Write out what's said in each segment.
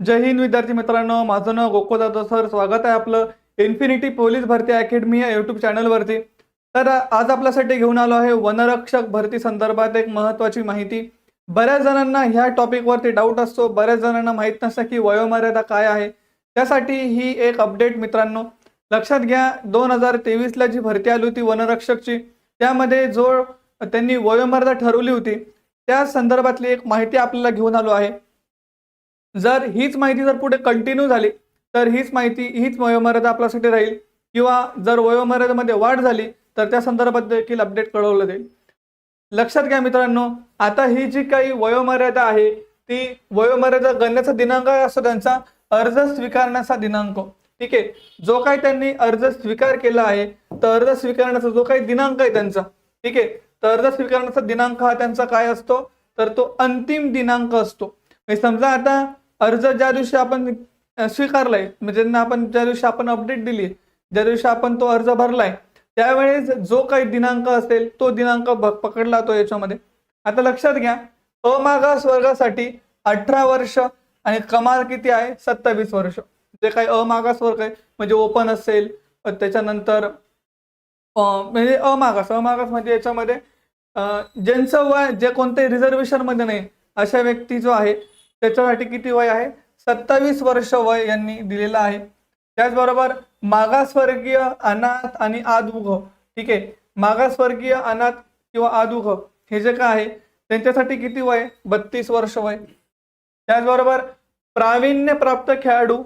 जय हिंद विद्यार्थी मित्रांनो माझं नाव गोकुळदादा सर. स्वागत आहे आपलं इन्फिनिटी पोलीस भरती अकॅडमी या युट्यूब चॅनलवरती तर आज आपल्यासाठी घेऊन आलो आहे वनरक्षक भरती संदर्भात एक महत्त्वाची माहिती. बऱ्याच जणांना ह्या टॉपिकवरती डाऊट असतो. बऱ्याच जणांना माहीत नसतं की वयोमर्यादा काय आहे. त्यासाठी ही एक अपडेट मित्रांनो. लक्षात घ्या दोन हजार तेवीसला जी भरती आली होती वनरक्षकची त्यामध्ये जो त्यांनी वयोमर्यादा ठरवली होती त्या संदर्भातली एक माहिती आपल्याला घेऊन आलो आहे. जर हीच माहिती जर पुढे कंटिन्यू झाली तर हीच माहिती हीच वयोमर्यादा आपल्यासाठी राहील. किंवा जर वयोमर्यादेमध्ये वाढ झाली तर त्या संदर्भात देखील अपडेट कळवलं जाईल. लक्षात घ्या मित्रांनो आता ही जी काही वयोमर्यादा आहे ती वयोमर्यादा गणण्याचा दिनांक असतो त्यांचा अर्ज स्वीकारण्याचा दिनांक. ठीक आहे? जो काही त्यांनी अर्ज स्वीकार केला आहे तर अर्ज स्वीकारण्याचा जो काही दिनांक आहे त्यांचा ठीक आहे? तर अर्ज स्वीकारण्याचा दिनांक हा त्यांचा काय असतो? तर तो अंतिम दिनांक असतो. म्हणजे समजा आता अर्ज ज्या दिवशी आपण स्वीकारलाय म्हणजे ज्यांना आपण ज्या दिवशी आपण अपडेट दिली ज्या दिवशी आपण तो अर्ज भरलाय त्यावेळेस जो काही दिनांक असेल तो दिनांक पकडला तो याच्यामध्ये. आता लक्षात घ्या अमागास वर्गासाठी अठरा वर्ष आणि कमाल किती आहे? सत्तावीस वर्ष. जे काही अमागास वर्ग आहे म्हणजे ओपन असेल त्याच्यानंतर म्हणजे अमागास अमागास म्हणजे याच्यामध्ये ज्यांचं वय जे कोणते रिझर्वेशनमध्ये नाही अशा व्यक्ती जो आहे त्याच्यासाठी किती वय आहे? सत्तावीस वर्ष वय यांनी दिलेलं आहे. त्याचबरोबर मागासवर्गीय अनाथ आणि आदुघ. ठीक आहे? मागासवर्गीय अनाथ किंवा आदुघ हे जे काय आहे त्यांच्यासाठी किती वय? बत्तीस वर्ष वय. त्याचबरोबर प्रावीण्यप्राप्त खेळाडू.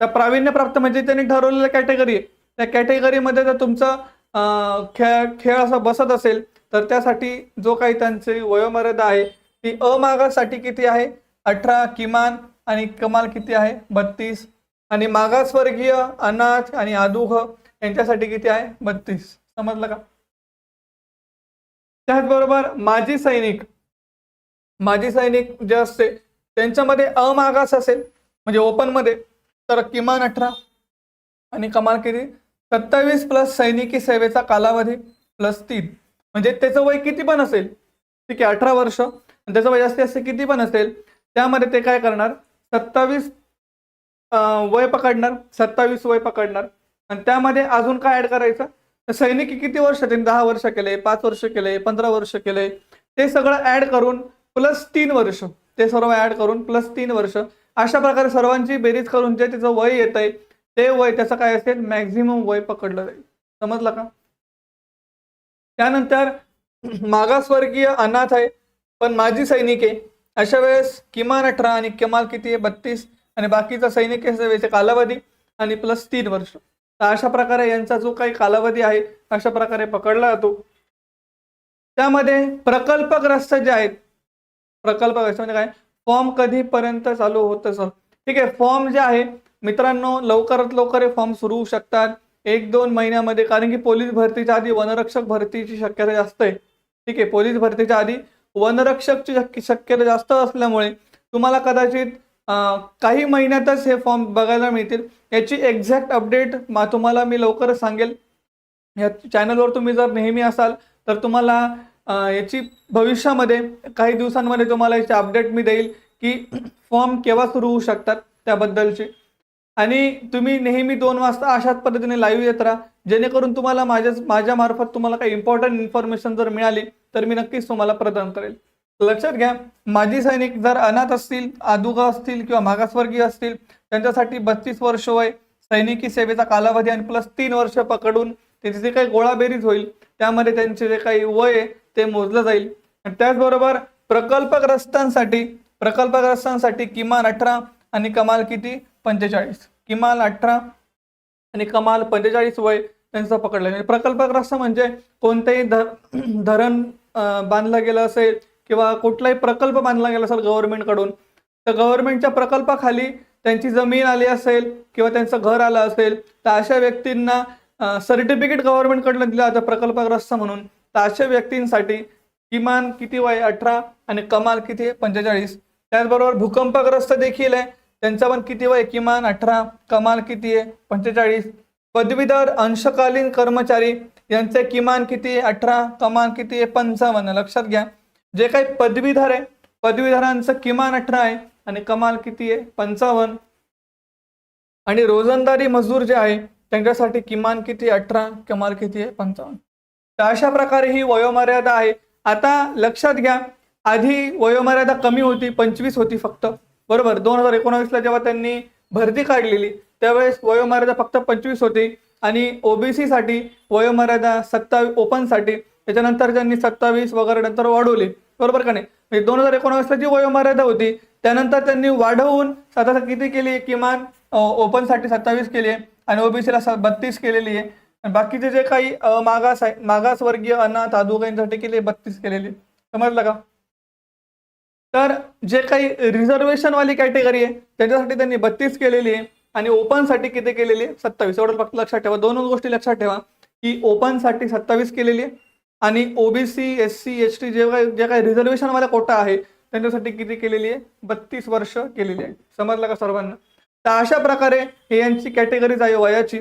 त्या प्रावीण्यप्राप्त म्हणजे त्यांनी ठरवलेलं कॅटेगरी आहे. त्या कॅटेगरीमध्ये जर तुमचा खेळ खेळ असा बसत असेल तर त्यासाठी जो काही त्यांची वयोमर्यादा आहे ती अमागासाठी किती आहे? अठरा किमान आणि कमाल किती आहे? बत्तीस. आणि मागासवर्गीय अनाथ आणि आदुह यांच्यासाठी किती आहे? बत्तीस. समजलं का? त्याचबरोबर माजी सैनिक माजी सैनिक जे असते त्यांच्यामध्ये अमागास असेल म्हणजे ओपनमध्ये तर किमान अठरा. आणि कमाल किती? सत्तावीस प्लस सैनिकी सेवेचा कालावधी प्लस तीन. म्हणजे त्याचं वय किती पण असेल ठीक आहे अठरा वर्ष. त्याचं वय जास्तीत जास्त किती पण असेल त्यामध्ये ते काय करणार? सत्तावीस वय पकडणार. सत्तावीस वय पकडणार. आणि त्यामध्ये अजून काय ऍड करायचं? तर सैनिकी किती वर्ष त्यांनी दहा वर्ष केले पाच वर्ष केले पंधरा वर्ष केले. ते सगळं ऍड करून प्लस तीन वर्ष. ते सर्व ऍड करून प्लस तीन वर्ष. अशा प्रकारे सर्वांची बेरीज करून जे त्याचं वय येत आहे ते वय त्याचं काय असेल मॅक्झिमम वय पकडलं जाईल. समजलं का? त्यानंतर मागासवर्गीय अनाथ आहे पण माजी सैनिक आहे. अशा वेळेस किमान अठरा आणि कमाल किती आहे? बत्तीस. आणि बाकीचा सैनिक सेवेचे कालावधी आणि प्लस तीन वर्ष. तर अशा प्रकारे यांचा जो काही कालावधी आहे अशा प्रकारे पकडला जातो. त्यामध्ये प्रकल्पग्रस्त जे आहेत प्रकल्पग्रस्त म्हणजे काय? फॉर्म कधीपर्यंत चालू होतं सर ठीक आहे फॉर्म जे आहे मित्रांनो लवकरात लवकर हे फॉर्म सुरू होऊ शकतात. एक दोन महिन्यामध्ये कारण की पोलीस भरतीच्या आधी वनरक्षक भरतीची शक्यता जास्त आहे. ठीक आहे पोलीस भरतीच्या आधी वनरक्षकची शक्य- शक्यता जास्त असल्यामुळे तुम्हाला कदाचित काही महिन्यातच हे फॉर्म बघायला मिळतील. याची एक्झॅक्ट अपडेट मा तुम्हाला मी लवकरच सांगेल. या चॅनलवर तुम्ही जर नेहमी असाल तर तुम्हाला याची भविष्यामध्ये काही दिवसांमध्ये तुम्हाला याची अपडेट मी देईल की फॉर्म केव्हा सुरू होऊ शकतात त्याबद्दलची. आणि तुम्ही नेहमी दोन वाजता अशाच पद्धतीने लाईव्ह येत राहा. जेणेकरून तुम्हाला माझ्या माझ्या मार्फत तुम्हाला काही इम्पॉर्टंट इन्फॉर्मेशन जर मिळाली तर मी नक्कीच तुम्हाला प्रदान करेल. लक्षात घ्या माजी सैनिक जर अनाथ असतील आदुगा असतील किंवा मागासवर्गीय असतील त्यांच्यासाठी बत्तीस वर्ष वय सैनिकी सेवेचा कालावधी आणि प्लस तीन वर्ष पकडून त्याची जे काही गोळाबेरीज होईल त्यामध्ये त्यांचे जे काही वय आहे ते मोजलं जाईल. त्याचबरोबर प्रकल्पग्रस्तांसाठी प्रकल्पग्रस्तांसाठी किमान अठरा आणि कमाल किती? पंचेचाळीस. किमान अठरा आणि कमाल पंचेचाळीस वय त्यांचं पकडलं. म्हणजे प्रकल्पग्रस्त म्हणजे कोणतंही धर धरण बांधलं गेलं असेल किंवा कुठलाही प्रकल्प बांधला गेला असेल गव्हर्नमेंटकडून तर गव्हर्नमेंटच्या प्रकल्पाखाली त्यांची जमीन आली असेल किंवा त्यांचं घर आलं असेल तर अशा व्यक्तींना सर्टिफिकेट गव्हर्नमेंटकडनं दिलं जातं प्रकल्पग्रस्त म्हणून. तर अशा व्यक्तींसाठी किमान किती वय? अठरा आणि कमाल किती? आहे पंचेचाळीस. त्याचबरोबर भूकंपग्रस्त देखील आहे. त्यांचा पण किती वय किमान अठरा कमाल किती आहे? पंचेचाळीस. पदवीधर अंशकालीन कर्मचारी यांचे किमान किती आहे? अठरा कमाल किती आहे? पंचावन्न. लक्षात घ्या. जे काही पदवीधर आहे पदवीधरांचं किमान अठरा आहे आणि कमाल किती आहे? पंचावन्न. आणि रोजंदारी मजूर जे आहे त्यांच्यासाठी किमान किती अठरा कमाल किती आहे? पंचावन्न. तर अशा प्रकारे ही वयोमर्यादा आहे. आता लक्षात घ्या. आधी वयोमर्यादा कमी होती पंचवीस होती फक्त. बरोबर. दोन हजार एकोणावीसला जेव्हा त्यांनी भरती काढलेली त्यावेळेस वयोमर्यादा फक्त पंचवीस होती आणि ओबीसी साठी वयोमर्यादा सत्तावीस ओपनसाठी त्याच्यानंतर त्यांनी सत्तावीस वगैरे नंतर वाढवली. बरोबर का नाही? म्हणजे दोन हजार एकोणावीसला जी वयोमर्यादा होती त्यानंतर त्यांनी वाढवून आता किती केली? किमान ओपनसाठी सत्तावीस केली आहे आणि ओबीसीला बत्तीस केलेली आहे. बाकीचे जे काही मागास आहे मागासवर्गीय अनाथ आदोगांसाठी केली बत्तीस केलेली. समजलं का? तर जे काही रिझर्वेशन वाली कॅटेगरी आहे त्याच्यासाठी त्यांनी बत्तीस केलेली आहे आणि ओपनसाठी किती केलेली आहे? सत्तावीस. एवढं फक्त लक्षात ठेवा. दोनच गोष्टी लक्षात ठेवा. की ओपनसाठी सत्तावीस केलेली आहे आणि OBC S C S T जे काही जे काही रिझर्वेशन वाला कोटा आहे त्यांच्यासाठी किती केलेली आहे? बत्तीस वर्ष केलेली आहे. समजलं का सर्वांना? तर अशा प्रकारे हे यांची कॅटेगरीज आहे वयाची.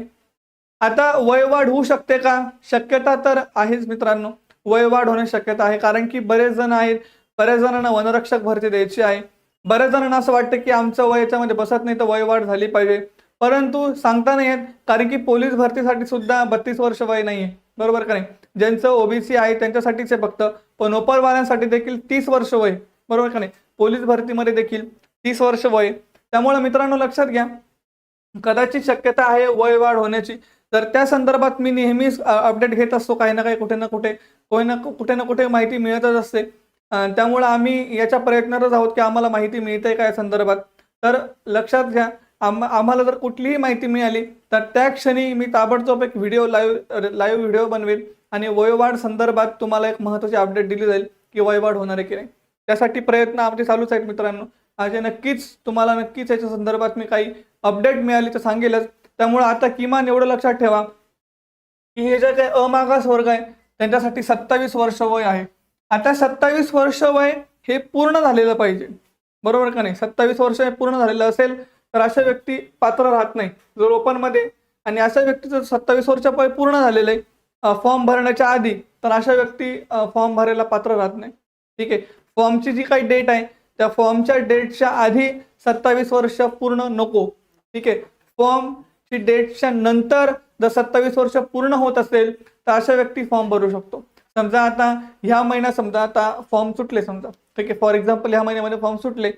आता वयवाढ होऊ शकते का? शक्यता तर आहेच मित्रांनो. वयवाढ होण्याची शक्यता आहे. कारण की बरेच जण आहेत बऱ्याच जणांना वनरक्षक भरती द्यायची आहे. बऱ्याच जणांना असं वाटतं की आमचं वय याच्यामध्ये बसत नाही तर वय वाढ झाली पाहिजे. परंतु सांगता नाही येत कारण की पोलीस भरतीसाठी सुद्धा बत्तीस वर्ष वय नाही आहे बरोबर का नाही? ज्यांचं ओबीसी आहे त्यांच्यासाठीच आहे फक्त पण ओपरवाल्यांसाठी देखील तीस वर्ष वय. बरोबर का नाही? पोलीस भरतीमध्ये देखील तीस वर्ष वय. त्यामुळे मित्रांनो लक्षात घ्या कदाचित शक्यता आहे वय वाढ होण्याची. तर त्या संदर्भात मी नेहमीच अपडेट घेत असतो काही ना काही कुठे ना कुठे कोणी ना कुठे ना कुठे माहिती मिळतच असते. त्यामुळं आम्ही याच्या प्रयत्नातच आहोत की आम्हाला माहिती मिळते काय संदर्भात. तर लक्षात घ्या आम आम्हाला जर कुठलीही माहिती मिळाली तर त्या क्षणी मी ताबडतोब एक व्हिडिओ लाईव्ह लाईव्ह व्हिडिओ बनवेल आणि वयोवाढ संदर्भात तुम्हाला एक महत्त्वाची अपडेट दिली जाईल की वयोवाढ होणार आहे की नाही. त्यासाठी प्रयत्न आमचे चालूच आहेत मित्रांनो. આજે नक्कीच तुम्हाला नक्कीच याच्या संदर्भात मी काही अपडेट मिळाली तर सांगेलच. त्यामुळे आता किमान एवढं लक्षात ठेवा की हे जे काही अमागास वर्ग आहे त्यांच्यासाठी सत्तावीस वर्ष वय आहे. आता सत्तावीस वर्ष वय हे पूर्ण झालेलं पाहिजे. बरोबर का नाही? सत्तावीस वर्ष हे पूर्ण झालेलं असेल तर अशा व्यक्ती पात्र राहत नाही. जर ओपनमध्ये आणि अशा व्यक्तीचं सत्तावीस वर्ष वय पूर्ण झालेलं आहे फॉर्म भरण्याच्या आधी तर अशा व्यक्ती फॉर्म भरायला पात्र राहत नाही. ठीक आहे? फॉर्मची जी काही डेट आहे त्या फॉर्मच्या डेटच्या आधी सत्तावीस वर्ष पूर्ण नको. ठीक आहे? फॉर्मची डेटच्या नंतर जर सत्तावीस वर्ष पूर्ण होत असेल तर अशा व्यक्ती फॉर्म भरू शकतो. समजा आता ह्या महिन्यात समजा आता फॉर्म सुटले समजा. ठीक आहे फॉर एक्झाम्पल ह्या महिन्यामध्ये फॉर्म सुटले.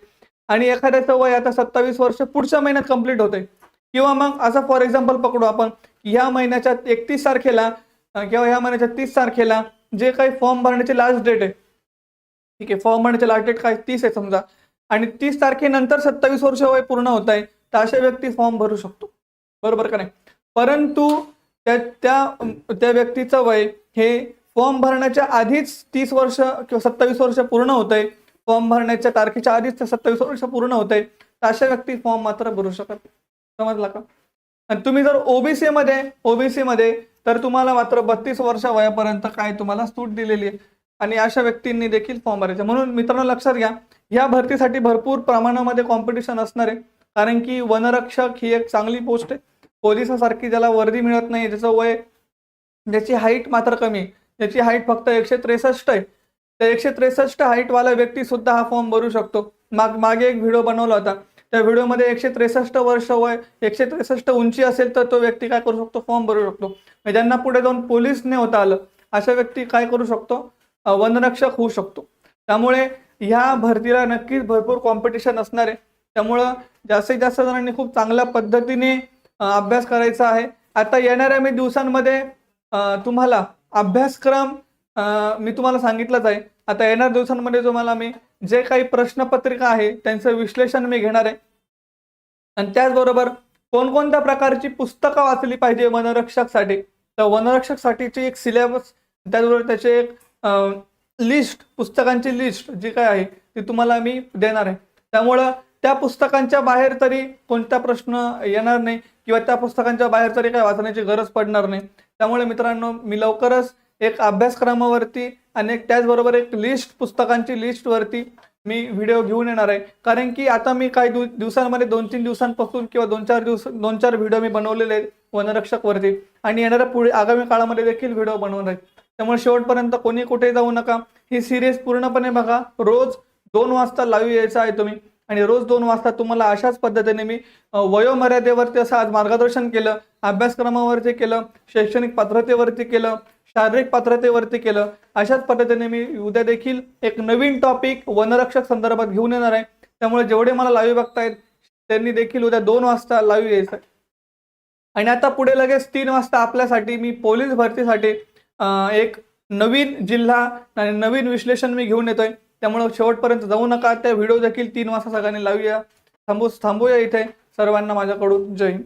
आणि एखाद्याचं वय आता सत्तावीस वर्ष पुढच्या महिन्यात कंप्लीट होते किंवा मग असं फॉर एक्झाम्पल पकडू आपण ह्या महिन्याच्या एकतीस तारखेला किंवा ह्या महिन्याच्या तीस तारखेला जे काही फॉर्म भरण्याची लास्ट डेट आहे. ठीक आहे फॉर्म भरण्याची लास्ट डेट काय? तीस आहे समजा. आणि तीस तारखेनंतर सत्तावीस वर्ष वय पूर्ण होत आहे तर अशा व्यक्ती फॉर्म भरू शकतो. बरोबर का नाही? परंतु त्या त्या त्या व्यक्तीचं वय हे फॉर्म भरण्याच्या आधीच तीस वर्ष किंवा सत्तावीस वर्ष पूर्ण होत आहे फॉर्म भरण्याच्या तारखेच्या आधीच ते सत्तावीस वर्ष पूर्ण होत आहे तर अशा व्यक्ती फॉर्म मात्र भरू शकत समजला का? आणि तुम्ही जर ओबीसी मध्ये ओबीसी मध्ये तर तुम्हाला मात्र बत्तीस वर्ष वयापर्यंत काय तुम्हाला सूट दिलेली आहे. आणि अशा व्यक्तींनी देखील फॉर्म भरायचा. म्हणून मित्रांनो लक्षात घ्या या भरतीसाठी भरपूर प्रमाणामध्ये कॉम्पिटिशन असणार आहे. कारण की वनरक्षक ही एक चांगली पोस्ट आहे. पोलिसासारखी ज्याला वर्दी मिळत नाही ज्याचं वय ज्याची हाईट मात्र कमी त्याची हाईट फक्त एकशे त्रेसष्ट आहे. त्या एकशे त्रेसष्ट हाईटवाला व्यक्ती सुद्धा हा फॉर्म भरू शकतो. माग मागे एक व्हिडिओ बनवला होता. त्या व्हिडिओमध्ये एकशे त्रेसष्ट वर्ष वय एकशे त्रेसष्ट उंची असेल तर तो व्यक्ती काय करू शकतो? फॉर्म भरू शकतो. म्हणजे ज्यांना पुढे जाऊन पोलीस नाही होता आलं अशा व्यक्ती काय करू शकतो? वनरक्षक होऊ शकतो. त्यामुळे ह्या भरतीला नक्कीच भरपूर कॉम्पिटिशन असणार आहे. त्यामुळं जास्तीत जास्त जणांनी खूप चांगल्या पद्धतीने अभ्यास करायचा आहे. आता येणाऱ्या मी दिवसांमध्ये तुम्हाला अभ्यासक्रम मी तुम्हाला सांगितलंच आहे. आता येणाऱ्या दिवसांमध्ये तुम्हाला मी जे काही प्रश्नपत्रिका आहे त्यांचं विश्लेषण मी घेणार आहे. आणि त्याचबरोबर कोणकोणत्या प्रकारची पुस्तकं वाचली पाहिजे वनरक्षकसाठी? तर वनरक्षकसाठीची एक सिलेबस त्याचबरोबर त्याचे एक लिस्ट पुस्तकांची लिस्ट जी काय आहे ती तुम्हाला मी देणार आहे. त्यामुळं त्या पुस्तकांच्या बाहेर तरी कोणता प्रश्न येणार नाही किंवा त्या पुस्तकांच्या बाहेर तरी काय वाचण्याची गरज पडणार नाही. त्यामुळे मित्रांनो मी लवकरच एक अभ्यासक्रमावरती आणि एक त्याचबरोबर एक लिस्ट पुस्तकांची लिस्टवरती मी व्हिडिओ घेऊन येणार आहे. कारण की आता मी काही दिव दिवसांमध्ये दोन तीन दिवसांपासून किंवा दोन चार दिवस दोन चार व्हिडिओ मी बनवलेले आहेत वनरक्षकवरती. आणि येणाऱ्या पुढे आगामी काळामध्ये देखील व्हिडिओ बनवणार आहे त्यामुळे शेवटपर्यंत कोणी कुठे जाऊ नका. ही सिरीज पूर्णपणे बघा. रोज दोन वाजता लाईव्ह यायचा आहे तुम्ही. आणि रोज दोन वाजता तुम्हाला अशाच पद्धतीने मी वयोमर्यादेवरती असं आज मार्गदर्शन केलं अभ्यासक्रमावरती केलं शैक्षणिक पात्रतेवरती केलं शारीरिक पात्रतेवरती केलं अशाच पद्धतीने मी उद्या देखील एक नवीन टॉपिक वनरक्षक संदर्भात घेऊन येणार आहे त्यामुळे जेवढे मला लाईव्ह बघतायत त्यांनी देखील उद्या दोन वाजता लाईव्ह यायचं आहे. आणि आता पुढे लगेच तीन वाजता आपल्यासाठी मी पोलीस भरतीसाठी एक नवीन जिल्हा आणि नवीन विश्लेषण मी घेऊन येतोय त्यामुळे शेवटपर्यंत जाऊ नका. त्या व्हिडिओ देखील तीन वाजता सगळ्यांनी लावूया. थांबू थांबूया इथे सर्वांना माझ्याकडून. जय हिंद.